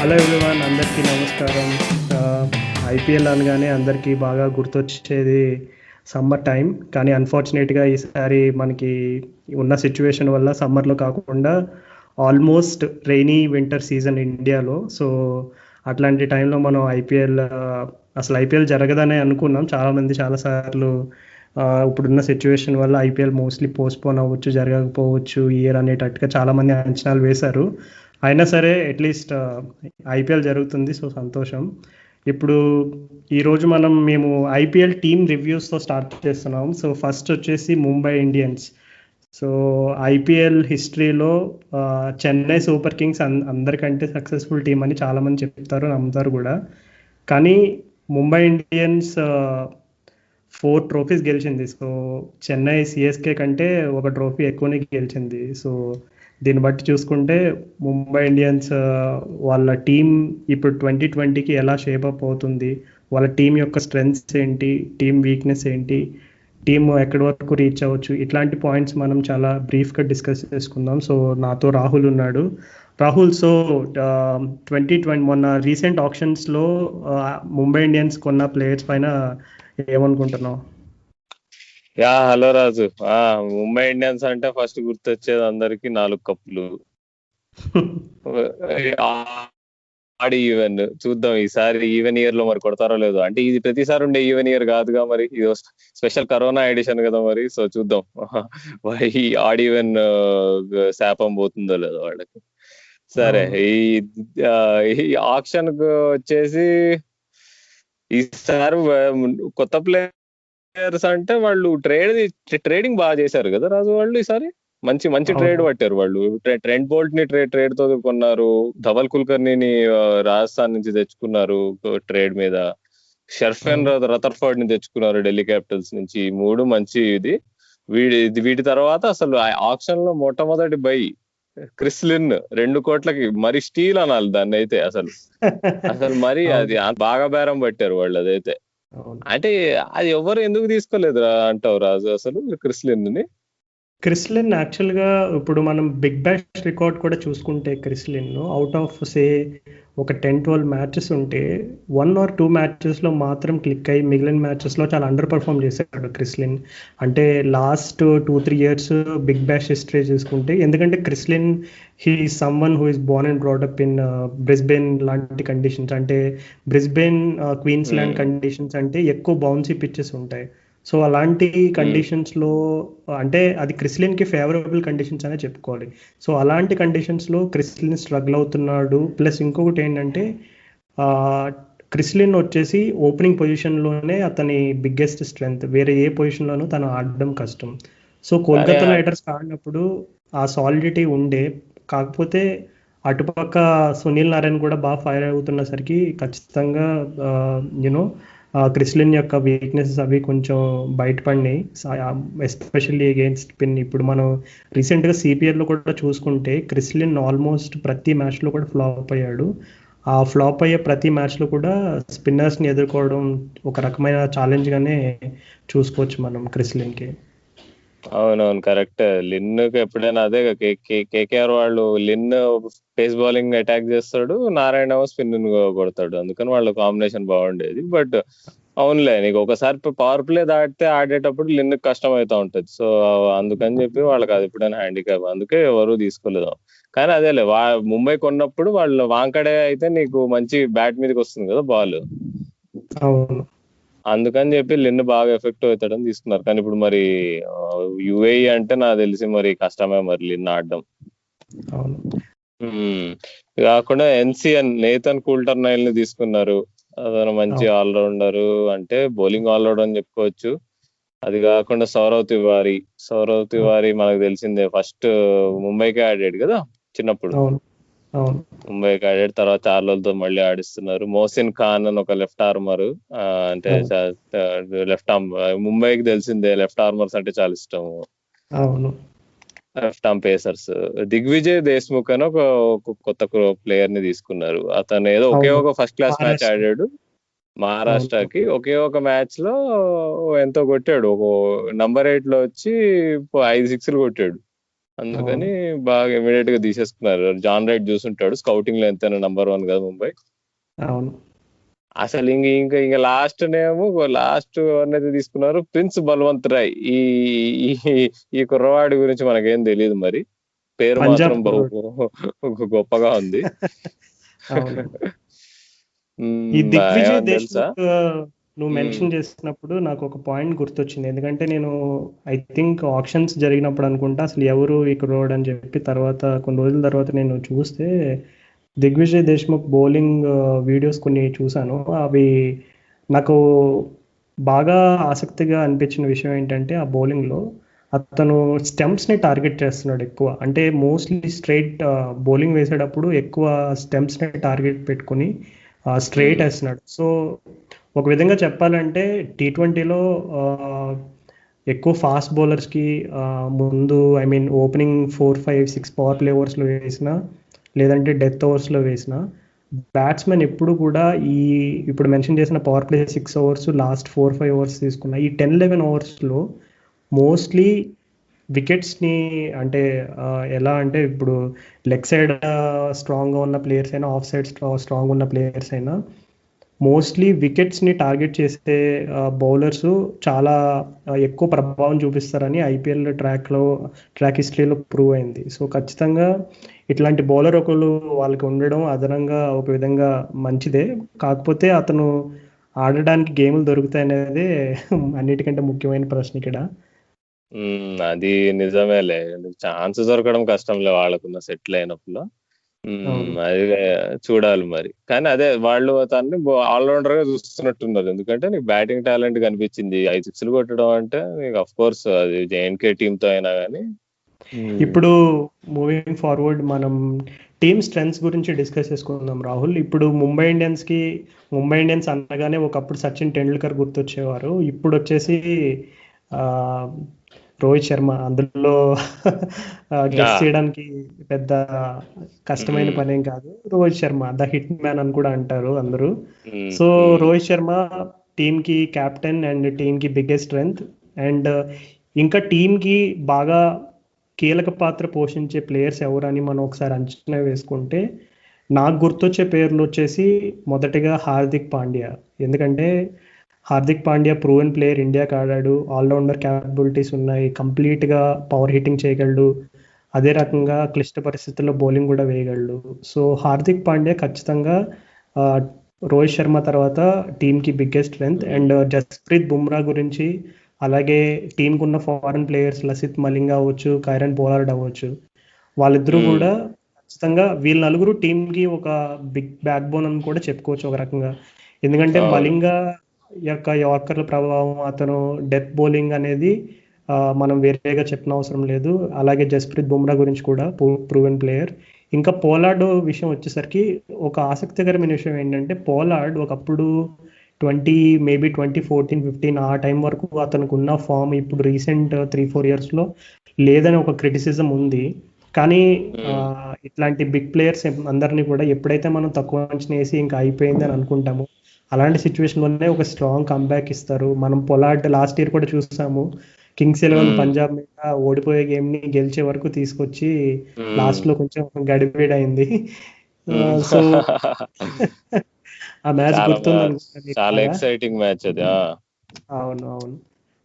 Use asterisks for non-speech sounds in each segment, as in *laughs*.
Hello everyone అందరికీ నమస్కారం. IPL అనగానే అందరికీ బాగా గుర్తొచ్చేది సమ్మర్ టైం. కానీ అన్ఫార్చునేట్గా ఈసారి మనకి ఉన్న సిచ్యువేషన్ వల్ల సమ్మర్లో కాకుండా ఆల్మోస్ట్ రెయినీ వింటర్ సీజన్ ఇండియాలో. సో అట్లాంటి టైంలో మనం ఐపీఎల్ అసలు ఐపీఎల్ జరగదనే అనుకున్నాం. చాలామంది చాలాసార్లు ఇప్పుడున్న సిచ్యువేషన్ వల్ల ఐపీఎల్ మోస్ట్లీ పోస్ట్పోన్ అవ్వచ్చు జరగకపోవచ్చు ఇయర్ అనేటట్టుగా చాలామంది అంచనాలు వేశారు. అయినా సరే అట్లీస్ట్ ఐపీఎల్ uh, జరుగుతుంది సో సంతోషం. ఇప్పుడు ఈరోజు మనం మేము ఐపీఎల్ టీమ్ రివ్యూస్తో స్టార్ట్ చేస్తున్నాం. సో ఫస్ట్ వచ్చేసి ముంబై ఇండియన్స్ సో ఐపీఎల్ హిస్టరీలో చెన్నై సూపర్ కింగ్స్ అన్ అందరికంటే సక్సెస్ఫుల్ టీం అని చాలామంది చెప్తారు నమ్ముతారు కూడా. కానీ ముంబై ఇండియన్స్ ఫోర్ ట్రోఫీస్ గెలిచింది. సో చెన్నై సిఎస్కే కంటే ఒక ట్రోఫీ ఎక్కువనే గెలిచింది. సో దీన్ని బట్టి చూసుకుంటే ముంబై ఇండియన్స్ వాళ్ళ టీం ఇప్పుడు ట్వంటీ ట్వంటీకి ఎలా షేప్ అప్ అవుతుంది? వాళ్ళ టీం యొక్క స్ట్రెంగ్స్ ఏంటి? టీం వీక్నెస్ ఏంటి? టీం ఎక్కడి వరకు రీచ్ అవ్వచ్చు? ఇట్లాంటి పాయింట్స్ మనం చాలా బ్రీఫ్గా డిస్కస్ చేసుకుందాం. సో నాతో రాహుల్ ఉన్నాడు. రాహుల్ సో ట్వంటీ ట్వంటీ మొన్న రీసెంట్ ఆప్షన్స్లో ముంబై ఇండియన్స్ కొన్న ప్లేయర్స్ పైన ఏమనుకుంటున్నావు? Yeah hello Raju. ఆ ముంబై ఇండియన్స్ అంటే ఫస్ట్ గుర్తొచ్చేది అందరికి నాలుగు కప్పులు. *laughs* ఆడి ఈవెన్. చూద్దాం ఈసారి ఈవెన్ ఇయర్లో మరి కొడతారో లేదో. అంటే ఇది ప్రతిసారి ఉండే ఈవెన్ ఇయర్ కాదుగా మరి. ఇది స్పెషల్ కరోనా ఎడిషన్ కదా మరి. సో చూద్దాం. *laughs* ఈ ఆడ్ ఈవెన్ శాపం పోతుందో లేదో వాళ్ళకి. సరే ఈ ఆప్షన్ వచ్చేసి ఈసారి కొత్త ప్లేయర్స్ అంటే వాళ్ళు ట్రేడ్ ట్రేడింగ్ బాగా చేశారు కదా రాజు వాళ్ళు ఈసారి? మంచి మంచి. ట్రేడ్ పట్టారు వాళ్ళు. ట్రె- ట్రెంట్ బోల్ట్ని ట్రేడ్ ట్రేడ్తో కొన్నారు ధవల్ కుల్కర్ని రాజస్థాన్ నుంచి తెచ్చుకున్నారు ట్రేడ్ మీద. షర్ఫెన్ రతర్ఫర్డ్ని తెచ్చుకున్నారు ఢిల్లీ క్యాపిటల్స్ నుంచి. మూడు మంచి ఇది. వీడి వీటి తర్వాత అసలు ఆప్షన్లో మొట్టమొదటి బై క్రిస్లిన్ రెండు కోట్లకి మరి స్టీల్ అనాలి దాన్ని అయితే అసలు. *laughs* అసలు మరి. అది బాగా బేరం పట్టారు వాళ్ళు అదైతే. అంటే అది ఎవరు ఎందుకు తీసుకోలేదు అంటావు రాజు అసలు క్రిస్లిన్ని క్రిస్లిన్ యాక్చువల్గా ఇప్పుడు మనం బిగ్ బ్యాష్ రికార్డ్ కూడా చూసుకుంటే క్రిస్లిన్ అవుట్ ఆఫ్ సే ఒక టెన్ ట్వెల్వ్ మ్యాచెస్ ఉంటే వన్ ఆర్ టూ మ్యాచెస్లో మాత్రం క్లిక్ అయ్యి మిగిలిన మ్యాచెస్లో చాలా అండర్ పర్ఫామ్ చేశాడు క్రిస్లిన్. అంటే last two three years big bash history చూసుకుంటే ఎందుకంటే Chris Lynn he someone who is born and brought up in Brisbane లాంటి కండిషన్స్. అంటే Brisbane Queensland Hmm. Conditions అంటే ఎక్కువ బౌన్సీ పిచ్చెస్ ఉంటాయి. సో అలాంటి కండిషన్స్లో అంటే అది క్రిస్లిన్కి ఫేవరబుల్ కండిషన్స్ అనే చెప్పుకోవాలి. సో అలాంటి కండిషన్స్లో క్రిస్లిన్ స్ట్రగుల్ అవుతున్నాడు. ప్లస్ ఇంకొకటి ఏంటంటే క్రిస్లిన్ వచ్చేసి ఓపెనింగ్ పొజిషన్లోనే అతని బిగ్గెస్ట్ స్ట్రెంగ్త్ వేరే ఏ పొజిషన్లోనూ తను ఆడడం కష్టం. సో కోల్కతా రైడర్స్ ఆడినప్పుడు ఆ సాలిడిటీ ఉండే. కాకపోతే అటుపక్క సునీల్ నారాయణ కూడా బాగా ఫైర్ అవుతున్నసరికి ఖచ్చితంగా యూనో క్రిస్లిన్ యొక్క వీక్నెసెస్ అవి కొంచెం బయటపడినాయి. ఎస్పెషల్లీ అగేన్స్ట్ పిన్ ఇప్పుడు మనం రీసెంట్గా సిపిఎల్లో కూడా చూసుకుంటే క్రిస్లిన్ ఆల్మోస్ట్ ప్రతి మ్యాచ్లో కూడా ఫ్లాప్ అయ్యాడు. ఆ ఫ్లాప్ అయ్యే ప్రతి మ్యాచ్లో కూడా స్పిన్నర్స్ని ఎదుర్కోవడం ఒక రకమైన ఛాలెంజ్గానే చూసుకోవచ్చు మనం క్రిస్లిన్కి. అవునవును కరెక్ట్. లిన్ ఎప్పుడైనా అదే కేకేఆర్ వాళ్ళు లిన్ పేస్ బౌలింగ్ అటాక్ చేస్తాడు నారాయణ స్పిన్ కొడతాడు. అందుకని వాళ్ళ కాంబినేషన్ బాగుండేది. బట్ అవునులే నీకు ఒకసారి పవర్ ప్లే దాటితే ఆడేటప్పుడు లిన్ కష్టం అవుతా ఉంటది. సో అందుకని చెప్పి వాళ్ళకి అది ఎప్పుడైనా హ్యాండిక్యాప్. అందుకే ఎవరు తీసుకోలేదు. కానీ అదేలే వా ముంబై కొన్నప్పుడు వాళ్ళు వాంకడే అయితే నీకు మంచి బ్యాట్ మీదకి వస్తుంది కదా బాల్. అవును. అందుకని చెప్పి లిన్ బాగా ఎఫెక్ట్ అవుతాడని తీసుకున్నారు. కానీ ఇప్పుడు మరి యుఏఈ అంటే నాకు తెలిసి మరి కష్టమే మరి లిన్ ఆడడం. కాకుండా ఎన్సిఎన్ నేతన్ కూల్టర్ నైల్ని తీసుకున్నారు. అతను మంచి ఆల్రౌండర్. అంటే బౌలింగ్ ఆల్రౌండర్ అని చెప్పుకోవచ్చు. అది కాకుండా సౌరవ్ తివారీ. సౌరవ్ తివారీ మనకు తెలిసిందే. ఫస్ట్ ముంబైకే ఆడాడు కదా చిన్నప్పుడు. ముంబైకి ఆడాడు తర్వాత చార్లతో మళ్ళీ ఆడిస్తున్నారు. మోసిన్ ఖాన్ అని ఒక లెఫ్ట్ ఆర్మర్ అంటే లెఫ్ట్ ఆర్మ్ ముంబైకి తెలిసిందే లెఫ్ట్ ఆర్మర్స్ అంటే చాలా ఇష్టం అవును. Left arm pacers. Digvijay Deshmukh అని ఒక కొత్త ప్లేయర్ని తీసుకున్నారు. అతను ఏదో ఒకే. ఒక ఫస్ట్ క్లాస్ మ్యాచ్. ఆడాడు. మహారాష్ట్రకి ఒకే ఒక మ్యాచ్లో ఎంతో కొట్టాడు. ఒక నంబర్ ఎయిట్లో వచ్చి ఐదు సిక్స్లు కొట్టాడు. అందుకని బాగా ఇమీడియట్గా తీసేసుకున్నారు. John right చూసుంటాడు. స్కౌటింగ్లో ఎంతైనా నంబర్ వన్ కదా ముంబై. అవును. అసలు ఇంక ఇంకా ఇంకా లాస్ట్ నేమో లాస్ట్ అనేది తీసుకున్నారు ప్రిన్స్ బల్వంత్ రాయ్. ఈ ఈ- కుర్రవాడి గురించి మనకేం తెలియదు మరి. పేరు మాత్రం బహు *laughs* గొప్పగా ఉంది. తెలుసా? నువ్వు మెన్షన్ చేసినప్పుడు నాకు ఒక పాయింట్ గుర్తొచ్చింది. ఎందుకంటే నేను ఐ థింక్ ఆప్షన్స్ జరిగినప్పుడు అనుకుంటా అసలు ఎవరు ఇక్కడ రోడ్ అని చెప్పి తర్వాత కొన్ని రోజుల తర్వాత నేను చూస్తే దిగ్విజయ్ దేశ్ముఖ్ బౌలింగ్ వీడియోస్ కొన్ని చూశాను. అవి నాకు బాగా ఆసక్తిగా అనిపించిన విషయం ఏంటంటే ఆ బౌలింగ్లో అతను స్టెంప్స్ని టార్గెట్ చేస్తున్నాడు ఎక్కువ. అంటే మోస్ట్లీ స్ట్రైట్ బౌలింగ్ వేసేటప్పుడు ఎక్కువ స్టెంప్స్ని టార్గెట్ పెట్టుకుని స్ట్రైట్ వేస్తున్నాడు. సో ఒక విధంగా చెప్పాలంటే టీ ట్వంటీలో ఎక్కువ ఫాస్ట్ బౌలర్స్కి ముందు I mean opening four five six power play ఓవర్స్లో వేసిన లేదంటే డెత్ ఓవర్స్లో వేసిన బ్యాట్స్మెన్ ఎప్పుడు కూడా ఈ ఇప్పుడు మెన్షన్ చేసిన power play six overs last four five overs తీసుకున్న ఈ టెన్ లెవెన్ అవర్స్లో మోస్ట్లీ వికెట్స్ని అంటే ఎలా అంటే ఇప్పుడు లెగ్ సైడ్ స్ట్రాంగ్గా ఉన్న ప్లేయర్స్ అయినా ఆఫ్ సైడ్ స్ట్రాంగ్ ఉన్న ప్లేయర్స్ అయినా మోస్ట్లీ వికెట్స్ని టార్గెట్ చేసే బౌలర్స్ చాలా ఎక్కువ ప్రభావం చూపిస్తారని ఐపీఎల్ ట్రాక్లో ట్రాక్ హిస్టరీలో ప్రూవ్ అయింది. సో ఖచ్చితంగా ఇట్లాంటి బౌలర్ ఒకళ్ళు వాళ్ళకి ఉండడం అదనంగా ఒక విధంగా మంచిదే. కాకపోతే అతను ఆడడానికి గేములు దొరుకుతాయి అనేది *laughs* అన్నిటికంటే ముఖ్యమైన ప్రశ్న ఇక్కడ. అది నిజమేలే. ఛాన్స్ దొరకడం కష్టంలే వాళ్ళకున్న సెటిల్ అయినప్పుడు. అది చూడాలి మరి. కానీ అదే వాళ్ళు తన్ని ఆల్రౌండర్గా చూస్తున్నట్టున్నారు. ఎందుకంటే నీకు బ్యాటింగ్ టాలెంట్ కనిపించింది. ఐదు సిక్స్లు కొట్టడం అంటే నీకు అఫ్ కోర్స్ అది జేఎన్కే టీమ్తో అయినా కానీ ఇప్పుడు మూవింగ్ ఫార్వర్డ్ మనం టీమ్ స్ట్రెంగ్స్ గురించి డిస్కస్ చేసుకుందాం రాహుల్. ఇప్పుడు ముంబై ఇండియన్స్కి ముంబై ఇండియన్స్ అనగానే ఒకప్పుడు సచిన్ టెండూల్కర్ గుర్తొచ్చేవారు. ఇప్పుడు వచ్చేసి ఆ, రోహిత్ శర్మ అందులో గెస్ట్. చేయడానికి పెద్ద కష్టమైన Mm. పనేం కాదు Rohit Sharma the hit man అని కూడా అంటారు అందరూ మ్మ్, సో. రోహిత్ శర్మ టీమ్కి కెప్టెన్ అండ్ టీమ్కి బిగ్గెస్ట్ స్ట్రెంగ్త్ అండ్ ఇంకా టీమ్కి బాగా కీలక పాత్ర పోషించే ప్లేయర్స్ ఎవరని మనం ఒకసారి అంచనా వేసుకుంటే నాకు గుర్తొచ్చే పేర్లు వచ్చేసి మొదటిగా హార్దిక్ పాండ్యా ఎందుకంటే హార్దిక్ పాండ్యా ప్రూవెన్ ప్లేయర్ ఇండియాకి ఆడాడు ఆల్రౌండర్ క్యాపబిలిటీస్ ఉన్నాయి. కంప్లీట్గా పవర్ హిట్టింగ్ చేయగలడు. అదే రకంగా క్లిష్ట పరిస్థితుల్లో బౌలింగ్ కూడా వేయగలడు. సో హార్దిక్ పాండ్యా ఖచ్చితంగా రోహిత్ శర్మ తర్వాత టీంకి biggest strength and Jasprit Bumrah గురించి అలాగే టీంకి ఉన్న ఫారెన్ ప్లేయర్స్ లసిత్ మలింగా అవ్వచ్చు కైరన్ పోలార్డ్ అవ్వచ్చు. వాళ్ళిద్దరూ Hmm. కూడా ఖచ్చితంగా వీళ్ళ నలుగురు టీంకి ఒక బిగ్ బ్యాక్ బోన్ అని కూడా చెప్పుకోవచ్చు ఒక రకంగా. ఎందుకంటే. మలింగా యొక్క యార్కర్ల ప్రభావం అతను డెత్ బౌలింగ్ అనేది మనం వేరేగా చెప్పిన అవసరం లేదు. అలాగే జస్ప్రీత్ బుమ్రా గురించి కూడా ప్రూవెన్ ప్లేయర్ ఇంకా పోలార్డ్ విషయం వచ్చేసరికి ఒక ఆసక్తికరమైన విషయం ఏంటంటే పోలార్డ్ ఒకప్పుడు twenty maybe twenty fourteen fifteen ఆ టైం వరకు అతనికి ఉన్న ఫామ్ ఇప్పుడు రీసెంట్ త్రీ ఫోర్ ఇయర్స్లో లేదని ఒక క్రిటిసిజం ఉంది. కానీ ఆ, ఇట్లాంటి బిగ్ ప్లేయర్స్ అందరినీ కూడా ఎప్పుడైతే మనం తక్కువ అంచనా వేసి ఇంకా అయిపోయింది అని అనుకుంటాము అలాంటి సిచ్యువేషన్ వల్లనే ఒక స్ట్రాంగ్ కంబ్యాక్ ఇస్తారు మనం పొలాట్ లాస్ట్ ఇయర్ కూడా చూసాము కింగ్స్ ఎలెవన్ Hmm. పంజాబ్ మీద ఓడిపోయే గేమ్ని గెలిచే వరకు తీసుకొచ్చి. లాస్ట్లో కొంచెం గడిబిడి అయింది మ్మ్. సో ఆ మ్యాచ్ గుర్తుంది *laughs* చాలా. ఎక్సైటింగ్ మ్యాచ్ అది. అవును అవును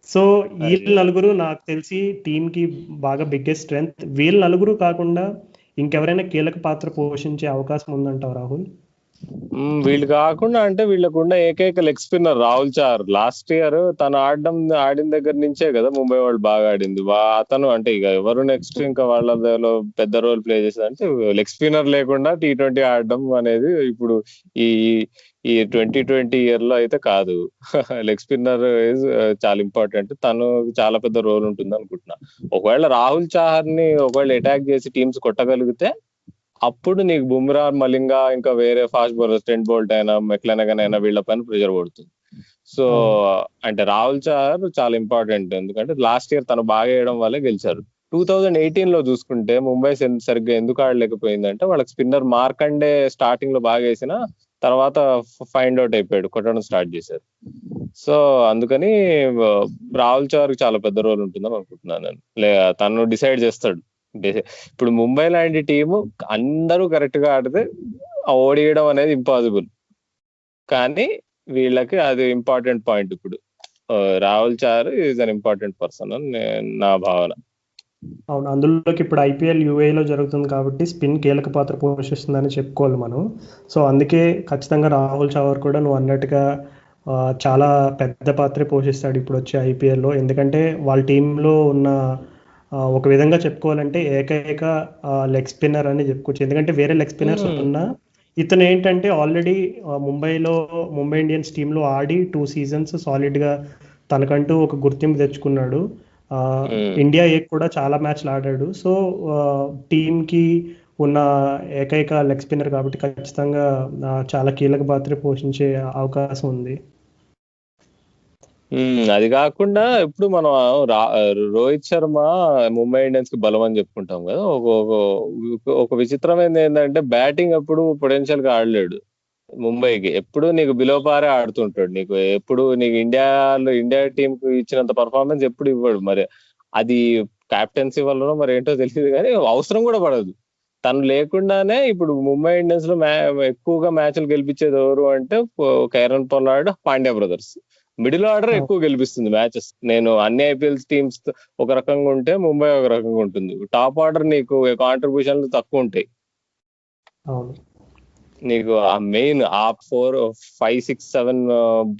సో వీళ్ళ నలుగురు నాకు తెలిసి టీమ్కి బాగా బిగ్గెస్ట్ స్ట్రెంగ్త్ వీళ్ళ నలుగురు కాకుండా ఇంకెవరైనా కీలక పాత్ర పోషించే అవకాశం ఉందంటావు రాహుల్ వీళ్ళు కాకుండా అంటే వీళ్ళకున్న ఏకైక leg spinner Rahul Chahar. Last year తను ఆడడం ఆడిన దగ్గర నుంచే కదా ముంబై వాళ్ళు బాగా ఆడింది. అతను అంటే ఇక ఎవరు నెక్స్ట్ ఇంకా వాళ్ళలో పెద్ద రోల్ ప్లే చేసేది అంటే లెగ్ స్పిన్నర్ లేకుండా టీ ట్వంటీ ఆడడం అనేది ఇప్పుడు ఈ ఈ ట్వంటీ ట్వంటీ ఇయర్లో అయితే కాదు. *laughs* లెగ్ స్పిన్నర్ ఇస్ uh, చాలా ఇంపార్టెంట్ తను చాలా పెద్ద రోల్ ఉంటుంది అనుకుంటున్నా ఒకవేళ రాహుల్ చాహర్ని ఒకవేళ అటాక్ చేసి టీమ్స్ కొట్టగలిగితే అప్పుడు నీకు బుమ్రా మలింగా ఇంకా వేరే ఫాస్ట్ బౌలర్ స్టెంట్ బోల్ట్ అయినా మెక్లెనగన్ అయినా వీళ్ళ పైన ప్రెషర్ పడుతుంది సో అంటే రాహుల్ చాహర్ చాలా ఇంపార్టెంట్. ఎందుకంటే లాస్ట్ ఇయర్ తను బాగా వేయడం వల్లే గెలిచారు. టూ థౌజండ్ ఎయిటీన్లో చూసుకుంటే ముంబై సరిగ్గా ఎందుకు ఆడలేకపోయిందంటే వాళ్ళకి స్పిన్నర్ మార్కండే స్టార్టింగ్లో బాగా వేసిన తర్వాత ఫైండ్ అవుట్ అయిపోయాడు. కొట్టడం స్టార్ట్ చేశారు. సో అందుకని రాహుల్ చార్ చాలా పెద్ద రోల్ ఉంటుందని అనుకుంటున్నాను నేను. లే తను డిసైడ్ చేస్తాడు. ఇప్పుడు ముంబై లాంటి టీము అందరూ కరెక్ట్గా ఆడితే ఓడియడం అనేది ఇంపాసిబుల్ కానీ వీళ్ళకి అది ఇంపార్టెంట్ పాయింట్ ఇప్పుడు. రాహుల్ చారు ఈజ్ అన్ ఇంపార్టెంట్ పర్సన్ అని నా భావన. అవును అందులోకి ఇప్పుడు ఐపీఎల్ యూఏలో జరుగుతుంది కాబట్టి స్పిన్ కీలక పాత్ర పోషిస్తుందని చెప్పుకోవాలి మనం. సో అందుకే ఖచ్చితంగా రాహుల్ చావర్ కూడా నువ్వు అన్నట్టుగా చాలా పెద్ద పాత్ర పోషిస్తాడు ఇప్పుడు వచ్చే ఐపీఎల్లో ఎందుకంటే వాళ్ళ టీంలో ఉన్న ఒక విధంగా చెప్పుకోవాలంటే ఏకైక లెగ్ స్పిన్నర్ అని చెప్పుకోవచ్చు ఎందుకంటే వేరే లెగ్ స్పిన్నర్స్ Hmm. ఉన్నా ఇతను ఏంటంటే ఆల్రెడీ ముంబైలో ముంబై ఇండియన్స్ టీంలో ఆడి టూ సీజన్స్ సాలిడ్గా తనకంటూ ఒక గుర్తింపు తెచ్చుకున్నాడు ఆ, Hmm. ఇండియా ఏ కూడా చాలా మ్యాచ్లు ఆడాడు సో టీంకి ఉన్న ఏకైక లెగ్ స్పిన్నర్ కాబట్టి ఖచ్చితంగా చాలా కీలక పాత్ర పోషించే అవకాశం ఉంది అది కాకుండా ఇప్పుడు మనం రోహిత్ శర్మ ముంబై ఇండియన్స్కి బలం అని చెప్పుకుంటాం కదా ఒక ఒక- విచిత్రమైనది ఏంటంటే బ్యాటింగ్ అప్పుడు పొటెన్షియల్గా ఆడలేడు ముంబైకి. ఎప్పుడు నీకు బిలో పారే ఆడుతుంటాడు నీకు ఎప్పుడు నీకు ఇండియాలో ఇండియా టీం కు ఇచ్చినంత పర్ఫార్మెన్స్ ఎప్పుడు ఇవ్వడు. మరి అది క్యాప్టెన్సీ వల్లనో మరి ఏంటో తెలియదు కానీ అవసరం కూడా పడదు. తను లేకుండానే ఇప్పుడు ముంబై ఇండియన్స్లో మ్యా ఎక్కువగా మ్యాచ్లు గెలిపించేది ఎవరు అంటే Kieron Pollard Pandya brothers. Middle order ఎక్కువ గెలిపిస్తుంది మ్యాచెస్. నేను అన్ని ఐపీఎల్ టీమ్స్ ఒక రకంగా ఉంటే ముంబై ఒక రకంగా ఉంటుంది. టాప్ ఆర్డర్ నీకు కాంట్రిబ్యూషన్లు తక్కువ ఉంటాయి. నీకు ఆ మెయిన్ ఆ four five six seven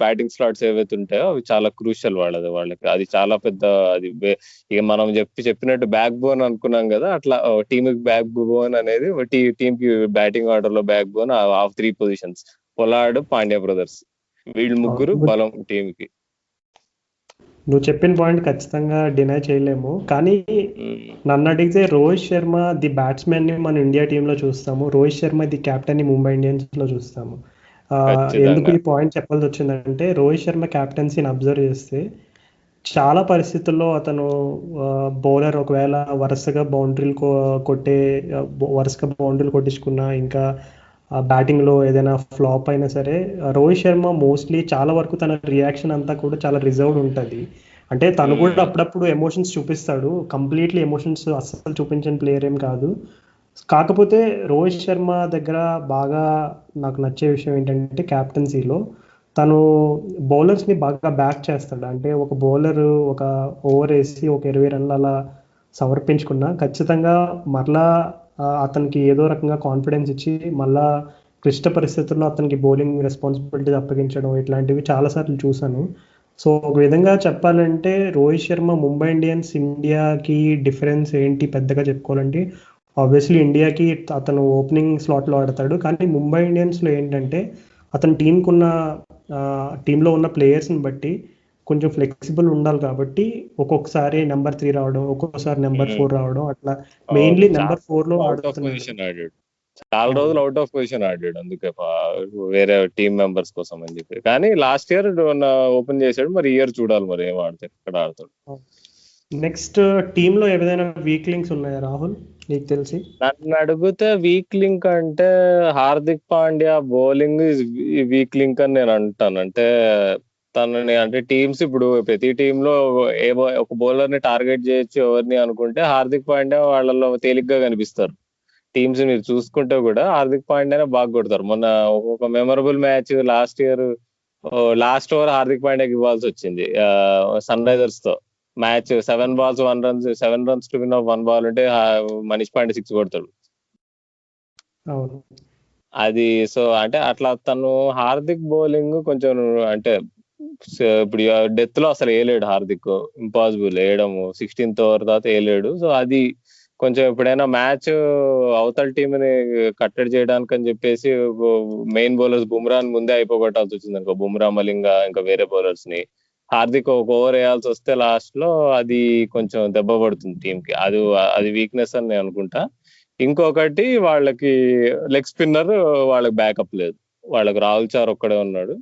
batting slots ఏవైతే ఉంటాయో అవి చాలా క్రూషియల్ వాళ్ళది వాళ్ళకి. అది చాలా పెద్ద అది ఇక మనం చెప్పి చెప్పినట్టు బ్యాక్ బోన్ అనుకున్నాం కదా అట్లా టీమ్కి బ్యాక్ బోన్ అనేది టీమ్కి బ్యాటింగ్ ఆర్డర్లో బ్యాక్ బోన్ ఆ three positions Pollard Pandya brothers. వీళ్ళు ముగ్గురు. బలం టీమ్కి నువ్వు చెప్పిన పాయింట్ ఖచ్చితంగా డినై చేయలేము. కానీ నన్ను అడిగితే రోహిత్ శర్మ ది బ్యాట్స్మెన్ని మన ఇండియా టీంలో చూస్తాము. రోహిత్ శర్మ ది కెప్టెన్ని ముంబై ఇండియన్స్లో చూస్తాము. ఎందుకు ఈ పాయింట్ చెప్పాల్సి వచ్చిందంటే రోహిత్ శర్మ కెప్టెన్సీని అబ్జర్వ్ చేస్తే చాలా పరిస్థితుల్లో అతను బౌలర్ ఒకవేళ వరుసగా బౌండరీలు కొట్టే వరుసగా బౌండరీలు కొట్టించుకున్నా ఇంకా బ్యాటింగ్లో ఏదైనా ఫ్లాప్ అయినా సరే రోహిత్ శర్మ మోస్ట్లీ చాలా వరకు తన రియాక్షన్ అంతా కూడా చాలా రిజర్వ్డ్ ఉంటుంది. అంటే తను Hmm. కూడా అప్పుడప్పుడు ఎమోషన్స్ చూపిస్తాడు. కంప్లీట్లీ ఎమోషన్స్ అస్సలు చూపించిన ప్లేయర్ ఏం కాదు. కాకపోతే రోహిత్ శర్మ దగ్గర బాగా నాకు నచ్చే విషయం ఏంటంటే క్యాప్టెన్సీలో తను బౌలర్స్ని బాగా బ్యాక్ చేస్తాడు. అంటే ఒక బౌలర్ ఒక ఓవర్ వేసి ఒక ఇరవై రన్లు అలా సమర్పించుకున్నా ఖచ్చితంగా మరలా అతనికి ఏదో రకంగా కాన్ఫిడెన్స్ ఇచ్చి మళ్ళా క్లిష్ట పరిస్థితుల్లో అతనికి బౌలింగ్ రెస్పాన్సిబిలిటీ అప్పగించడం ఇట్లాంటివి చాలాసార్లు చూశాను. సో ఒక విధంగా చెప్పాలంటే రోహిత్ శర్మ ముంబై ఇండియన్స్ ఇండియాకి డిఫరెన్స్ ఏంటి పెద్దగా చెప్పుకోవాలంటే ఆబ్వియస్లీ ఇండియాకి అతను ఓపెనింగ్ స్లాట్లో ఆడతాడు. కానీ ముంబై ఇండియన్స్లో ఏంటంటే అతని టీంకున్న టీంలో ఉన్న ప్లేయర్స్ని బట్టి కొంచెం ఫ్లెక్సిబుల్ ఉండాలి కాబట్టి ఒక్కొక్కసారి నెంబర్ త్రీ రావడం ఒక్కొక్కసారి నెంబర్. ఫోర్ రావడం అట్లా. మెయిన్లీ నెంబర్ ఫోర్లో ఆడాడు చాలా రోజులు అవుట్ ఆఫ్ పొజిషన్ ఆడాడు అందుకే వేరే టీమ్ మెంబర్స్ కోసం అని చెప్పి. కానీ లాస్ట్ ఇయర్ ఓపెన్ చేశాడు? మరి ఇయర్ చూడాలి మరి ఏం ఆడతాడు ఎక్కడ ఆడతాడు? నెక్స్ట్ టీమ్లో ఏదైనా వీక్ లింక్స్ ఉన్నాయా రాహుల్? నీకు తెలిసి? నన్ను అడిగితే వీక్ లింక్ అంటే Hardik Pandya bowling weak link అని నేను అంటాను. అంటే తనని అంటే టీమ్స్ ఇప్పుడు ప్రతి టీమ్లో ఏ ఒక బౌలర్ని టార్గెట్ చేయొచ్చు ఎవరిని అనుకుంటే హార్దిక్ పాండ్యా వాళ్ళలో తేలిగ్గా కనిపిస్తారు. టీమ్స్ మీరు చూసుకుంటే కూడా హార్దిక్ పాండ్యానే బాగా కొడతారు. మొన్న ఒక memorable match last year last over Hardik పాండ్యాకి ఇవ్వాల్సి వచ్చింది. సన్ రైజర్స్తో. Match seven balls one runs seven runs to win off one ball ఉంటే మనీష్ పాండే సిక్స్ కొడతాడు. అది సో అంటే అట్లా తను హార్దిక్ బౌలింగ్ కొంచెం అంటే ఇప్పుడు డెత్లో అసలు వేయలేడు హార్దిక్ ఇంపాసిబుల్ వేయడము సిక్స్టీన్త్ ఓవర్ తర్వాత వేయలేడు సో అది కొంచెం ఎప్పుడైనా మ్యాచ్ అవతల టీం ని కట్టడి చేయడానికి అని చెప్పేసి మెయిన్ బౌలర్స్ బుమ్రాన్ ముందే అయిపోగొట్టాల్సి వచ్చింది అనుకో. బుమ్రా మలింగ ఇంకా వేరే బౌలర్స్ని హార్దిక్ ఒక ఓవర్ వేయాల్సి వస్తే లాస్ట్లో అది కొంచెం దెబ్బ పడుతుంది టీం కి అది అది వీక్నెస్ అని నేను అనుకుంటా. ఇంకొకటి వాళ్ళకి లెగ్ స్పిన్నర్ వాళ్ళకి బ్యాకప్ లేదు. వాళ్ళకి రాహుల్ చార్ ఒక్కడే ఉన్నాడు.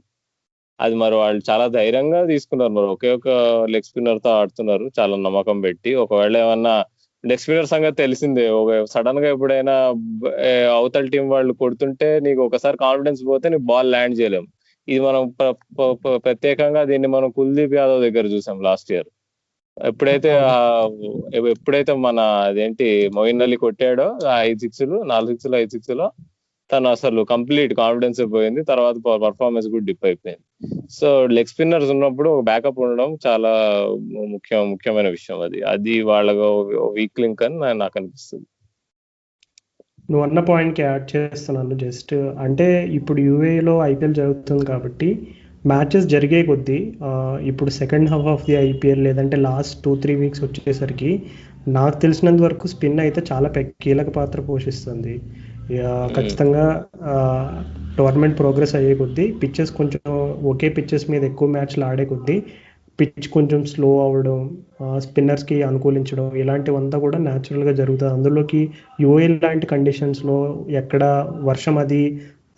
అది మరి వాళ్ళు చాలా ధైర్యంగా తీసుకున్నారు మరి. ఒకే ఒక లెగ్ స్పిన్నర్తో ఆడుతున్నారు. చాలా నమ్మకం పెట్టి. ఒకవేళ ఏమన్నా లెగ్ స్పిన్నర్ సంగతి తెలిసిందే. ఒక సడన్గా ఎప్పుడైనా అవతల టీం వాళ్ళు కొడుతుంటే నీకు ఒకసారి కాన్ఫిడెన్స్ పోతే నీకు బాల్ ల్యాండ్ చేయలేం. ఇది మనం ప్ర- ప్ర- ప్ర- ప్రత్యేకంగా దీన్ని మనం కుల్దీప్ యాదవ్ దగ్గర చూసాం లాస్ట్ ఇయర్ ఎప్పుడైతే ఎప్పుడైతే మన అదేంటి మోయిన్ అలీ కొట్టాడో ఐదు సిక్స్లు నాలుగు సిక్స్లు ఐదు సిక్స్లో తను అసలు కంప్లీట్ కాన్ఫిడెన్స్ పోయింది. తర్వాత పర్ఫార్మెన్స్ కూడా డిప్ అయిపోయింది. సో లెగ్ స్పిన్నర్స్ ఉన్నప్పుడు ఒక బ్యాకప్ ఉండడం చాలా ముఖ్యం ముఖ్యమైన విషయం అది. అది వాళ్ళ వీక్ లింక్ అని నాకు అనిపిస్తుంది. నువ్వు అన్న పాయింట్కి యాడ్ చేస్తున్నాను జస్ట్ అంటే ఇప్పుడు యూఏలో ఐపీఎల్ జరుగుతుంది కాబట్టి మ్యాచెస్ జరిగే కొద్దీ ఇప్పుడు second half of the IPL లేదంటే లాస్ట్ టూ త్రీ వీక్స్ వచ్చేసరికి నాకు తెలిసినంత వరకు స్పిన్ అయితే చాలా కీలక పాత్ర పోషిస్తుంది. ఖచ్చితంగా టోర్నమెంట్ ప్రోగ్రెస్ అయ్యే కొద్దీ పిచ్చెస్ కొంచెం ఒకే పిచ్చెస్ మీద ఎక్కువ మ్యాచ్లు ఆడే కొద్దీ పిచ్ కొంచెం స్లో అవ్వడం స్పిన్నర్స్కి అనుకూలించడం ఇలాంటివంతా కూడా న్యాచురల్గా జరుగుతుంది. అందులోకి యూఏ లాంటి కండిషన్స్లో ఎక్కడ వర్షం అది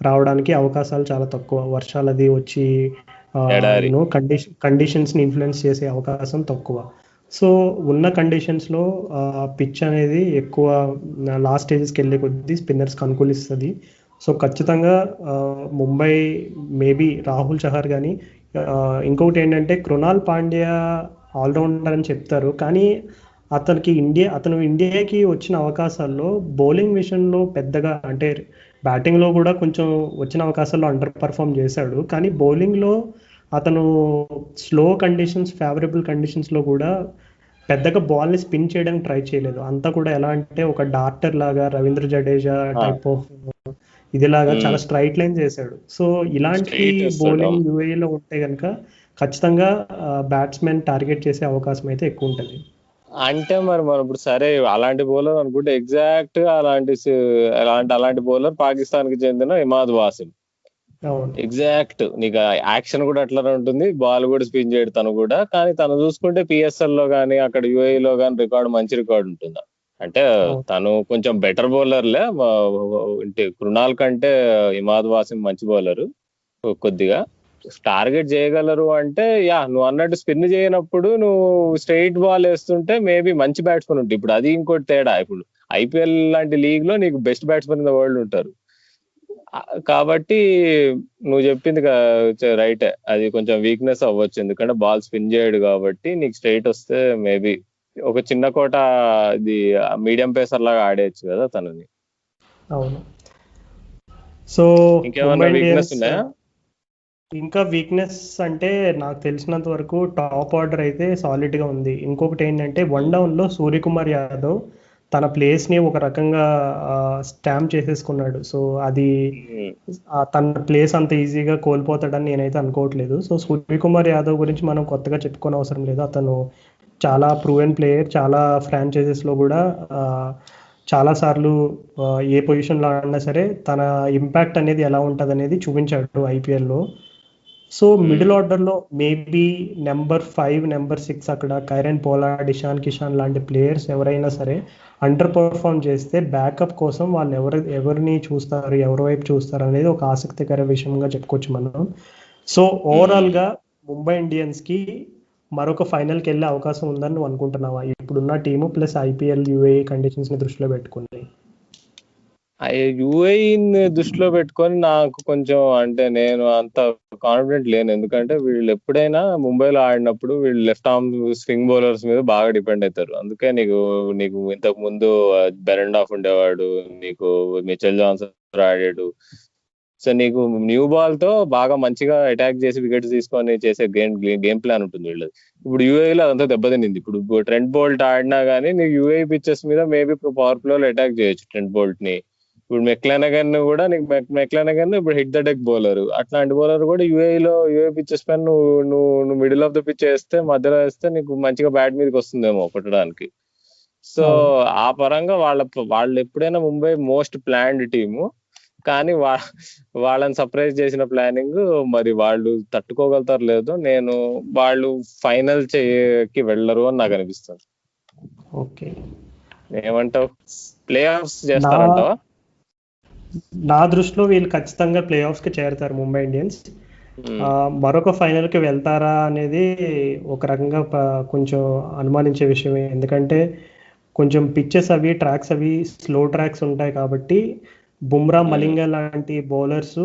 రావడానికి అవకాశాలు చాలా తక్కువ. వర్షాలు అది వచ్చి కండిషన్ కండిషన్స్ని ఇన్ఫ్లుయెన్స్ చేసే అవకాశం తక్కువ. సో ఉన్న కండిషన్స్లో పిచ్ అనేది ఎక్కువ లాస్ట్ స్టేజెస్కి వెళ్ళే కొద్దీ స్పిన్నర్స్కి అనుకూలిస్తుంది. సో ఖచ్చితంగా ముంబై మేబీ రాహుల్ చహర్ కానీ ఇంకొకటి ఏంటంటే కృణాల్ పాండ్యా ఆల్రౌండర్ అని చెప్తారు. కానీ అతనికి ఇండియా అతను ఇండియాకి వచ్చిన అవకాశాల్లో బౌలింగ్ విషయంలో పెద్దగా అంటే బ్యాటింగ్లో కూడా కొంచెం వచ్చిన అవకాశాల్లో అండర్ పర్ఫామ్ చేశాడు. కానీ బౌలింగ్లో అతను స్లో కండిషన్స్ ఫేవరబుల్ కండిషన్స్లో కూడా పెద్దగా బాల్ని స్పిన్ చేయడానికి ట్రై చేయలేదు. అంతా కూడా ఎలా అంటే ఒక డాక్టర్ లాగా రవీంద్ర జడేజా టైప్ ఆఫ్ ఇదిలాగా Hmm. చాలా స్ట్రైట్ లైన్ చేశాడు. సో ఇలాంటి బౌలింగ్. యూఏలో ఉంటే కనుక ఖచ్చితంగా బ్యాట్స్మెన్ టార్గెట్ చేసే అవకాశం అయితే ఎక్కువ ఉంటుంది. అంటే మరి మనం ఇప్పుడు సరే అలాంటి బౌలర్ అనుకుంటే ఎగ్జాక్ట్ అలాంటి అలాంటి అలాంటి బౌలర్ పాకిస్తాన్కి చెందిన ఇమాద్ వాసిం. అవును ఎగ్జాక్ట్ నీకు యాక్షన్ కూడా అట్లనే ఉంటుంది. బాల్ కూడా స్పిన్ చేయడు తను కూడా. కానీ తను చూసుకుంటే పిఎస్ఎల్లో కానీ అక్కడ యుఏఈ లో కానీ రికార్డు మంచి రికార్డు ఉంటుంది? అంటే. తను కొంచెం బెటర్ బౌలర్లే అంటే కృణాల్ కంటే ఇమాద్ వాసిం మంచి బౌలర్ కొద్దిగా. టార్గెట్ చేయగలరు అంటే యా నువ్వు అన్నట్టు స్పిన్ చేయనప్పుడు నువ్వు స్ట్రైట్ బాల్ వేస్తుంటే మేబీ మంచి బ్యాట్స్మెన్ ఉంటుంది ఇప్పుడు అది ఇంకోటి తేడా. ఇప్పుడు ఐపీఎల్ లాంటి లీగ్లో నీకు best batsmen in the world ఉంటారు. కాబట్టి నువ్వు చెప్పింది రైటే. అది కొంచెం వీక్నెస్ అవ్వచ్చు. ఎందుకంటే బాల్ స్పిన్ చేయడు కాబట్టి నీకు స్ట్రైట్ వస్తే మేబీ ఒక చిన్న కోట ఇది మీడియం పేసర్ లాగా ఆడేయచ్చు కదా తనని. అవును. సో ఇంకేమైనా వీక్నెస్ ఉన్నాయా? ఇంకా వీక్నెస్ అంటే నాకు తెలిసినంత వరకు టాప్ ఆర్డర్ అయితే సాలిడ్గా ఉంది. ఇంకొకటి ఏంటంటే వన్ డౌన్లో సూర్యకుమార్ యాదవ్ తన ప్లేస్ని ఒక రకంగా స్టాంప్ చేసేసుకున్నాడు. సో అది ఆ తన ప్లేస్ అంత ఈజీగా కోల్పోతాడని నేనైతే అనుకోవట్లేదు. సో సూర్యకుమార్ యాదవ్ గురించి మనం కొత్తగా చెప్పుకోని అవసరం లేదు. అతను చాలా ప్రూవెన్ ప్లేయర్ చాలా franchises లో కూడా ఆ, చాలా సార్లు ఆ, ఏ పొజిషన్లో ఆడినా సరే తన ఇంపాక్ట్ అనేది ఎలా ఉంటుంది అనేది చూపించాడు ఐపీఎల్లో సో మిడిల్ ఆర్డర్లో maybe number five number six అక్కడ కైరన్ పోలార్డ్ ఇషాన్ కిషాన్ లాంటి ప్లేయర్స్ ఎవరైనా సరే అండర్ పర్ఫామ్ చేస్తే బ్యాకప్ కోసం వాళ్ళు ఎవరు ఎవరిని చూస్తారు ఎవరి వైపు చూస్తారు అనేది ఒక ఆసక్తికర విషయంగా చెప్పుకోవచ్చు మనం. సో ఓవరాల్గా ముంబై ఇండియన్స్కి మరొక ఫైనల్కి వెళ్ళే అవకాశం ఉందని నువ్వు అనుకుంటున్నావా? ఇప్పుడున్న టీము ప్లస్ ఐపీఎల్ యూఏ కండిషన్స్ని దృష్టిలో పెట్టుకుని. యుఏఈని దృష్టిలో పెట్టుకొని నాకు కొంచెం అంటే నేను అంత కాన్ఫిడెంట్ లేను. ఎందుకంటే వీళ్ళు ఎప్పుడైనా ముంబైలో ఆడినప్పుడు వీళ్ళు లెఫ్ట్ ఆర్మ్ స్వింగ్ బౌలర్స్ మీద బాగా డిపెండ్ అవుతారు అందుకే నీకు నీకు ఇంతకు ముందు బెరెండ్ ఆఫ్ ఉండేవాడు నీకు మిచెల్ జాన్సన్ ఆడాడు. సో నీకు న్యూ బాల్తో బాగా మంచిగా అటాక్ చేసి వికెట్స్ తీసుకొని చేసే గేమ్ గేమ్ ప్లాన్ ఉంటుంది వీళ్ళది. ఇప్పుడు యూఏలో అదంతా దెబ్బతినింది. ఇప్పుడు ట్రెంట్ బోల్ట్ ఆడినా గానీ నీకు యూఏ పిచ్చెస్ మీద మేబీ పవర్ ప్లేలో అటాక్ చేయొచ్చు ట్రెంట్ బోల్ట్ని ఇప్పుడు మెక్లానగన్ కూడా నీకు మెక్లానగన్ ఇప్పుడు హిట్ ద డెక్ బౌలర్ అట్లాంటి బౌలర్ కూడా యూఏ లో యూఏ పిచ్చెస్ పైన నువ్వు నువ్వు నువ్వు మిడిల్ ఆఫ్ ద పిచ్ వేస్తే మధ్యలో వేస్తే నీకు మంచిగా బ్యాట్ మీదకి వస్తుందేమో కొట్టడానికి. సో ఆ పరంగా వాళ్ళ వాళ్ళు ఎప్పుడైనా ముంబై మోస్ట్ ప్లాన్డ్ టీము కానీ వా వాళ్ళని సర్ప్రైజ్ చేసిన ప్లానింగ్ మరి వాళ్ళు తట్టుకోగలుగుతారు లేదో నేను వాళ్ళు ఫైనల్ చేయకి వెళ్ళరు అని నాకు అనిపిస్తుంది. ఓకే. ఏమంటావు? ప్లే ఆఫ్స్ చేస్తారంటావా నా దృష్టిలో వీళ్ళు ఖచ్చితంగా ప్లే ఆఫ్స్కి చేరుతారు ముంబై ఇండియన్స్. మరొక ఫైనల్కి వెళ్తారా అనేది ఒక రకంగా కొంచెం అనుమానించే విషయమే. ఎందుకంటే కొంచెం పిచ్చెస్ అవి ట్రాక్స్ అవి స్లో ట్రాక్స్ ఉంటాయి కాబట్టి బుమ్రా మలింగ లాంటి బౌలర్స్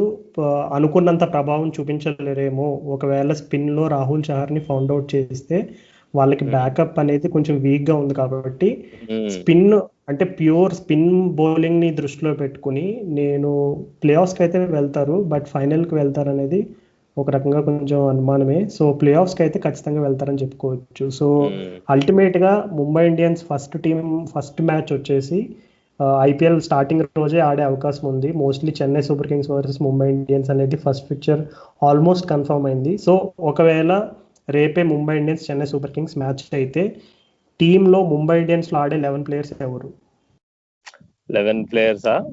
అనుకున్నంత ప్రభావం చూపించలేరేమో. ఒకవేళ స్పిన్లో రాహుల్ చహర్ని ఫౌండ్ అవుట్ చేస్తే వాళ్ళకి. బ్యాకప్ అనేది కొంచెం వీక్గా ఉంది కాబట్టి స్పిన్ అంటే ప్యూర్ స్పిన్ బౌలింగ్ని దృష్టిలో పెట్టుకుని నేను ప్లే కి అయితే వెళ్తారు బట్ ఫైనల్కి వెళ్తారు అనేది ఒక రకంగా కొంచెం అనుమానమే. సో ప్లే కి అయితే ఖచ్చితంగా వెళ్తారని చెప్పుకోవచ్చు. సో అల్టిమేట్గా Mumbai Indians first team first match వచ్చేసి ఐపీఎల్ స్టార్టింగ్ రోజే ఆడే అవకాశం ఉంది. Mostly Chennai Super Kings versus Mumbai Indians అనేది ఫస్ట్ పిక్చర్ ఆల్మోస్ట్ కన్ఫర్మ్ అయింది. సో ఒకవేళ రేపే Mumbai Indians Chennai Super Kings match అయితే టీంలో ముంబై ఇండియన్స్లో ఆడే లెవెన్ ప్లేయర్స్ ఎవరు? లెవెన్ ప్లేయర్సా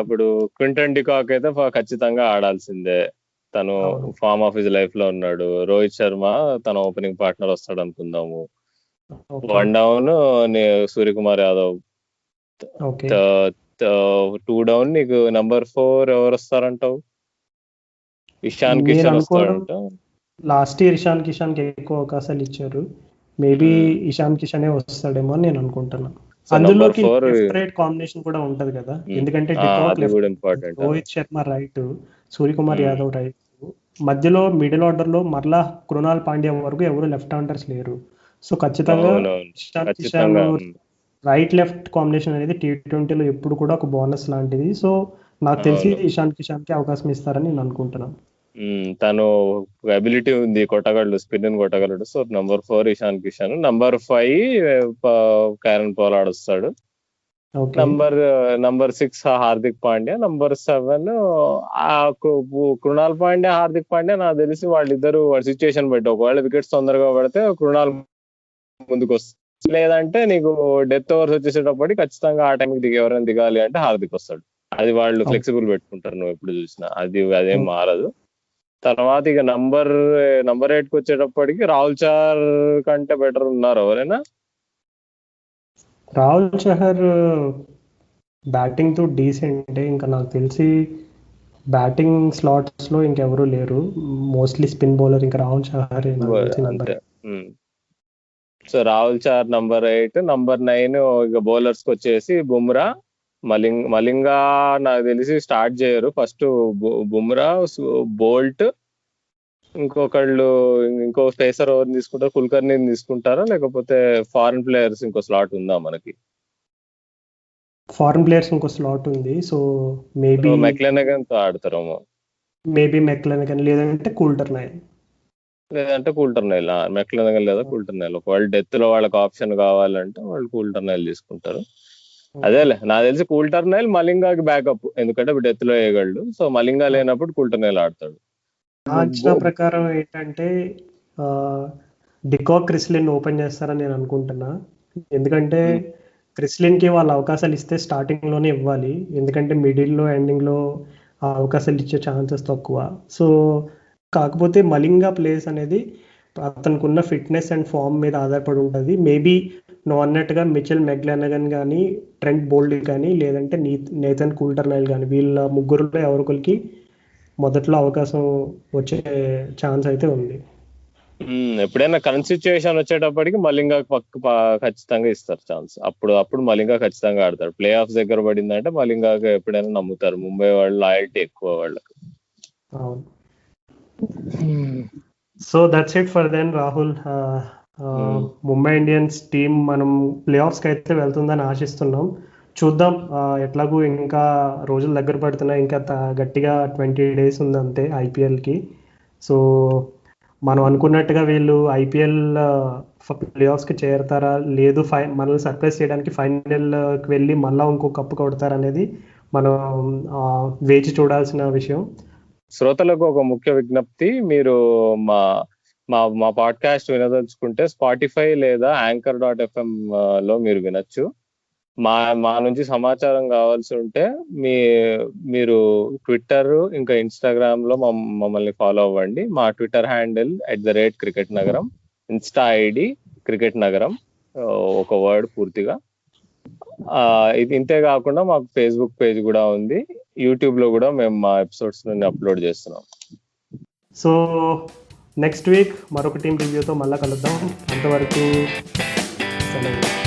ఇప్పుడు క్వింటన్ డికాక్ అయితే ఖచ్చితంగా ఆడాల్సిందే. తను. ఫార్మ్ ఆఫ్ హిజ్ లైఫ్లో ఉన్నాడు. రోహిత్ శర్మ తన ఓపెనింగ్ పార్ట్నర్ వస్తాడు అనుకుందాము. One down Suryakumar Yadav. Two down నీకు నంబర్ ఫోర్ ఎవరు వస్తారంటావు? ఇషాన్ కిషన్ అనుకోవడం- వస్తాడంట. లాస్ట్ ఇయర్ ఇషాన్ కిషాన్కి ఎక్కువ అవకాశాలు ఇచ్చారు మేబీ Hmm. ఇషాన్ కిషనే వస్తాడేమో అని నేను అనుకుంటున్నాను అందులోకి రైట్ కాంబినేషన్ కూడా ఉంటది కదా Hmm. ఎందుకంటే రోహిత్ శర్మ రైట్ సూర్యకుమార్. యాదవ్ రైట్ మధ్యలో మిడిల్ ఆర్డర్లో మరలా కృణాల్ పాండ్యా వరకు ఎవరు లెఫ్ట్ హ్యాండర్స్ లేరు సో ఖచ్చితంగా. రైట్ లెఫ్ట్ కాంబినేషన్ అనేది టీ ట్వంటీలో ఎప్పుడు కూడా ఒక బోనస్ లాంటిది సో నాకు తెలిసి. ఇషాన్ కిషాన్కి అవకాశం ఇస్తారని నేను అనుకుంటున్నాను. తను అబిలిటీ ఉంది కొట్టగలడు spin కొట్టగలడు. So number four Ishan Kishan number five Kieron Pollard వస్తాడు number number six Hardik Pandya. Number seven Krunal Pandya Hardik Pandya నాకు తెలిసి వాళ్ళిద్దరు వాళ్ళ సిచ్యుయేషన్ బట్టి ఒకవేళ వికెట్స్ తొందరగా పడితే కృణాల్ ముందుకు వస్తుంది లేదంటే నీకు డెత్ ఓవర్స్ వచ్చేసేటప్పటికి ఖచ్చితంగా ఆ టైంకి దిగి ఎవరైనా దిగాలి అంటే హార్దిక్ వస్తాడు. అది వాళ్ళు. ఫ్లెక్సిబుల్ పెట్టుకుంటారు నువ్వు ఎప్పుడు చూసినా. అది అదేం. మారదు. తర్వాత ఇక నంబర్ నంబర్ ఎయిట్కి వచ్చేటప్పటికి రాహుల్ చార్ కంటే బెటర్ ఉన్నారు ఎవరైనా? రాహుల్ చహర్ బ్యాటింగ్తో డీసెంట్ ఇంకా నాకు తెలిసి బ్యాటింగ్ స్లాట్స్లో ఇంకెవరూ లేరు. మోస్ట్లీ స్పిన్ బౌలర్ ఇంకా Rahul Chahar so Rahul Chahar number eight number nine ఇక బౌలర్స్కి వచ్చేసి బుమ్రా మలింగ్ మలింగా నాకు తెలిసి స్టార్ట్ చేయరు. ఫస్ట్ బుమ్రా బోల్ట్ ఇంకొకళ్ళు ఇంకో పేసర్ ఎవరిని తీసుకుంటారు? కుల్కర్ని తీసుకుంటారా? లేకపోతే ఫారెన్ ప్లేయర్స్ ఇంకో స్లాట్ ఉందా మనకి? ఫారెన్ ప్లేయర్స్ ఇంకో స్లాట్ ఉంది. సో మేబీ మెక్లెనగన్తో ఆడతారేమో. మేబీ మెక్లెన్ కానీ లేదంటే కూల్టర్ నైన్ లేదంటే కూల్టర్నైల్ మెక్లెనగన్ లేదా కూల్టర్నైల్ ఒకవేళ డెత్లో వాళ్ళకి ఆప్షన్ కావాలంటే వాళ్ళు కూల్టర్నైల్ తీసుకుంటారు. అదేలే నాకు తెలిసి కూల్టర్నైల్ మలింగాకి బ్యాకప్ ఎందుకంటే డెత్లో వేయగలడు సో మలింగా లేనప్పుడు కూల్టర్నైల్ ఆడతాడు. నా అంచనా ప్రకారం ఏంటంటే డికాక్ క్రిస్లిన్ ఓపెన్ చేస్తారని నేను అనుకుంటున్నా. ఎందుకంటే క్రిస్లిన్కి వాళ్ళ అవకాశాలు ఇస్తే స్టార్టింగ్లోనే ఇవ్వాలి. ఎందుకంటే మిడిల్లో ఎండింగ్లో ఆ అవకాశాలు ఇచ్చే ఛాన్సెస్ తక్కువ. సో కాకపోతే మలింగా ప్లేస్ అనేది అతనికి ఉన్న ఫిట్నెస్ అండ్ ఫామ్ మీద ఆధారపడి ఉంటుంది. మేబీ నువ్వు అన్నట్టుగా మిచెల్ మెగ్లానగన్ కానీ ట్రెంట్ బోల్డ్ కానీ లేదంటే నీ నేతన్ కూల్టర్నైల్ కానీ వీళ్ళ ముగ్గురులో ఎవరికొరికి మొదట్లో అవకాశం వచ్చే ఛాన్స్ అయితే ఉంది. ఎప్పుడైనా కరెంట్ సిచ్యువేషన్ వచ్చేటప్పటికి మలింగా పక్క ఖచ్చితంగా ఇస్తారు ఛాన్స్ అప్పుడు అప్పుడు మలింగా ఖచ్చితంగా ఆడతాడు ప్లే ఆఫ్ దగ్గర పడిందంటే మలింగాకి ఎప్పుడైనా నమ్ముతారు. ముంబై వాళ్ళు లాయల్టీ ఎక్కువ వాళ్ళకి. అవును. So that's it for then Rahul Mumbai Indians team మనం ప్లే ఆఫ్స్కి అయితే వెళ్తుందని ఆశిస్తున్నాం. చూద్దాం ఎట్లాగూ ఇంకా రోజులు దగ్గర పడుతున్నాయి. ఇంకా గట్టిగా ట్వంటీ డేస్ ఉంది అంతే ఐపీఎల్కి సో మనం అనుకున్నట్టుగా వీళ్ళు ఐపీఎల్ ప్లే ఆఫ్స్కి చేరుతారా? లేదు ఫై మనల్ని సర్ప్రైజ్ చేయడానికి ఫైనల్కి వెళ్ళి మళ్ళీ ఇంకో కప్పు కొడతారా అనేది మనం వేచి చూడాల్సిన విషయం. శ్రోతలకు ఒక ముఖ్య విజ్ఞప్తి మీరు మా మా మా పాడ్కాస్ట్ వినదలుచుకుంటే స్పాటిఫై లేదా యాంకర్ డాట్ ఎఫ్ఎం లో మీరు వినొచ్చు. మా మా నుంచి సమాచారం కావాల్సి ఉంటే మీ మీరు ట్విట్టర్ ఇంకా ఇన్స్టాగ్రామ్లో మమ్మల్ని ఫాలో అవ్వండి. మా Twitter handle at the rate cricket Nagaram Insta ID cricket Nagaram ఒక వర్డ్ పూర్తిగా. ఇది ఇంతే కాకుండా మాకు ఫేస్బుక్ పేజ్ కూడా ఉంది. యూట్యూబ్లో కూడా మేము మా ఎపిసోడ్స్ నుండి అప్లోడ్ చేస్తున్నాం. సో నెక్స్ట్ వీక్ మరొక టీం రివ్యూతో మళ్ళీ కలుద్దాం. అంతవరకు సెలవు.